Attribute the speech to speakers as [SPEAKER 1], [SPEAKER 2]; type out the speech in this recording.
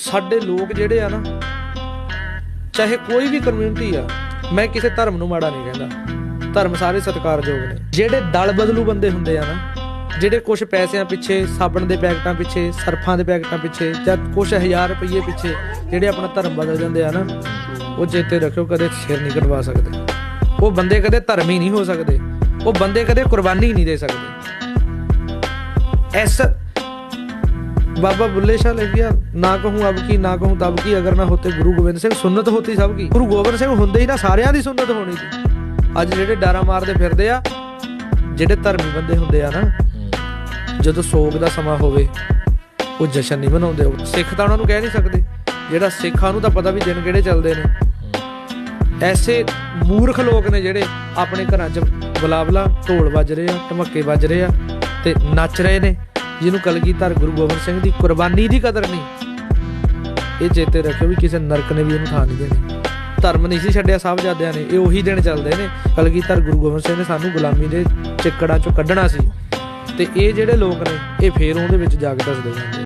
[SPEAKER 1] ਸਾਡੇ ਲੋਕ ਜਿਹੜੇ ਆ ਨਾ, ਚਾਹੇ ਕੋਈ ਵੀ ਕਮਿਊਨਿਟੀ ਆ, ਮੈਂ ਕਿਸੇ ਧਰਮ ਨੂੰ ਮਾੜਾ ਨਹੀਂ ਕਹਿੰਦਾ। ਧਰਮ ਸਾਰੇ ਸਤਿਕਾਰਯੋਗ ਨੇ। ਜਿਹੜੇ ਦਲ ਬਦਲੂ ਬੰਦੇ ਹੁੰਦੇ ਆ ਨਾ, ਜਿਹੜੇ ਕੁਝ ਪੈਸਿਆਂ ਪਿੱਛੇ, ਸਾਬਣ ਦੇ ਪੈਕਟਾਂ ਪਿੱਛੇ, ਸਰਫਾਂ ਦੇ ਪੈਕਟਾਂ ਪਿੱਛੇ, ਜਾਂ ਕੁਝ ਹਜ਼ਾਰ ਰੁਪਏ ਪਿੱਛੇ ਜਿਹੜੇ ਆਪਣਾ ਧਰਮ ਬਦਲ ਜਾਂਦੇ ਆ ਨਾ, ਉਹ ਚੇਤੇ ਰੱਖਿਓ, ਕਦੇ ਸਿਰ ਨਹੀਂ ਕਟਵਾ ਸਕਦੇ। ਉਹ ਬੰਦੇ ਕਦੇ ਧਰਮੀ ਨਹੀਂ ਹੋ ਸਕਦੇ। ਉਹ ਬੰਦੇ ਕਦੇ ਕੁਰਬਾਨੀ ਨਹੀਂ ਦੇ ਸਕਦੇ। ਇਸ बाबा बुल्ले शाह लिख गया ना कहूँ अब की ना कहूँ तब की अगर ना होते गुरु गोबिंद ਸਿੰਘ ਸੁਨਨਤ ਹੋਤੀ ਸਭ ਕੀ ਗੁਰੂ ਗੋਬਿੰਦ ਸਿੰਘ ਹੁੰਦੇ ਹੀ ਨਾ ਸਾਰਿਆਂ ਦੀ ਸੁਨਨਤ ਹੋਣੀ ਸੀ ਅੱਜ ਜਿਹੜੇ ਡਾਰਾ ਮਾਰਦੇ ਫਿਰਦੇ ਆ ਜਿਹੜੇ ਧਰਮੀ ਬੰਦੇ ਹੁੰਦੇ ਆ ਨਾ ਜਦੋਂ ਸੋਗ ਦਾ ਸਮਾਂ ਹੋਵੇ ਉਹ ਜਸ਼ਨ ਨਹੀਂ ਮਨਾਉਂਦੇ ਉਹ ਸਿੱਖ ਤਾਂ ਉਹਨਾਂ ਨੂੰ ਕਹਿ ਨਹੀਂ ਸਕਦੇ ਜਿਹੜਾ ਸਿੱਖਾਂ ਨੂੰ ਤਾਂ ਪਤਾ ਵੀ ਦਿਨ ਕਿਹੜੇ ਚੱਲਦੇ ਨੇ ਐਸੇ ਮੂਰਖ ਲੋਕ ਨੇ ਜਿਹੜੇ ਆਪਣੇ ਘਰਾਂ 'ਚ ਬਲਾਬਲਾ ਢੋਲ ਵੱਜ ਰਹੇ ਆ ਢਮੱਕੇ ਵੱਜ ਰਹੇ ਆ ਤੇ ਨੱਚ ਰਹੇ ਨੇ ਜਿਹਨੂੰ ਕਲਗੀਧਰ ਗੁਰੂ ਗੋਬਿੰਦ ਸਿੰਘ ਦੀ ਕੁਰਬਾਨੀ ਦੀ ਕਦਰ ਨਹੀਂ। ਇਹ ਚੇਤੇ ਰੱਖਿਓ ਵੀ ਕਿਸੇ ਨਰਕ ਨੇ ਵੀ ਇਹਨੂੰ ਥਾਂ ਨਹੀਂ ਦੇਣੀ। ਧਰਮ ਨਹੀਂ ਸੀ ਛੱਡਿਆ ਸਾਹਿਬਜ਼ਾਦਿਆਂ ਨੇ, ਇਹ ਉਹੀ ਦਿਨ ਚੱਲਦੇ ਨੇ। ਕਲਗੀਧਰ ਗੁਰੂ ਗੋਬਿੰਦ ਸਿੰਘ ਨੇ ਸਾਨੂੰ ਗੁਲਾਮੀ ਦੇ ਚੱਕੜਾਂ ਚੋਂ ਕੱਢਣਾ ਸੀ। ਤੇ ਇਹ ਜਿਹੜੇ ਲੋਕ ਨੇ, ਇਹ ਫੇਰ ਉਹਦੇ ਵਿੱਚ ਜਾ ਕੇ ਦੱਸਦੇ ਜਾਂਦੇ